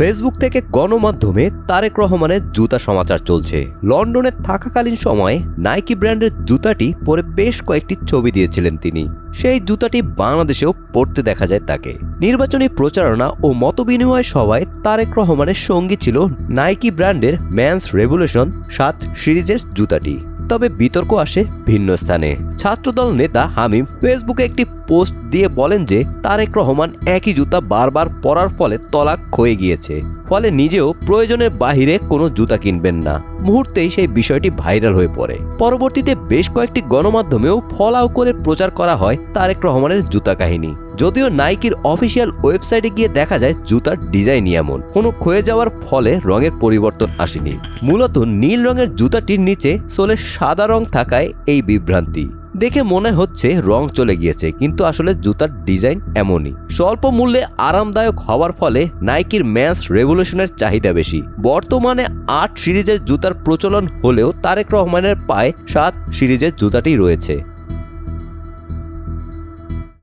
Facebook থেকে গণমাধ্যমে তারেক রহমানের জুতা সমাচার চলছে। লন্ডনে থাকাকালীন সময়ে নাইকি ব্র্যান্ডের জুতাটি পরে বেশ কয়েকটি ছবি দিয়েছিলেন তিনি। সেই জুতাটি বাংলাদেশেও পড়তে দেখা যায় তাকে। নির্বাচনী প্রচারণা ও মতবিনিময় সভায় তারেক রহমানের সঙ্গী ছিল নাইকি ব্র্যান্ডের ম্যানস রেভলিউশন সাত সিরিজের জুতাটি। তবে বিতর্ক আসে ভিন্ন স্থানে। ছাত্রদল নেতা হামিম ফেসবুকে একটি পোস্ট দিয়ে বলেন যে, তারেক রহমান একই জুতা বারবার পরার ফলে তলা ক্ষয়ে গিয়েছে। ফলে নিজেও প্রয়োজনের বাহিরে কোনো জুতা কিনবেন না। মুহূর্তেই সেই বিষয়টি ভাইরাল হয়ে পড়ে। পরবর্তীতে বেশ কয়েকটি গণমাধ্যমেও ফলাও করে প্রচার করা হয় তারেক রহমানের জুতা কাহিনী। যদিও নাইকির অফিসিয়াল ওয়েবসাইটে গিয়ে দেখা যায় জুতার ডিজাইনই এমন। কোনো ক্ষয়ে যাওয়ার ফলে রঙের পরিবর্তন আসেনি। মূলত নীল রঙের জুতাটির নিচে সোলে সাদা রং থাকায় এই বিভ্রান্তি। দেখে মনে হচ্ছে রং চলে গিয়েছে, কিন্তু আসলে জুতার ডিজাইন এমনই। স্বল্প মূল্যে আরামদায়ক হওয়ার ফলে নাইকির ম্যান্স রেভলিউশনের চাহিদা বেশি। বর্তমানে আট সিরিজের জুতার প্রচলন হলেও তারেক রহমানের পায়ে সাত সিরিজের জুতাটি রয়েছে।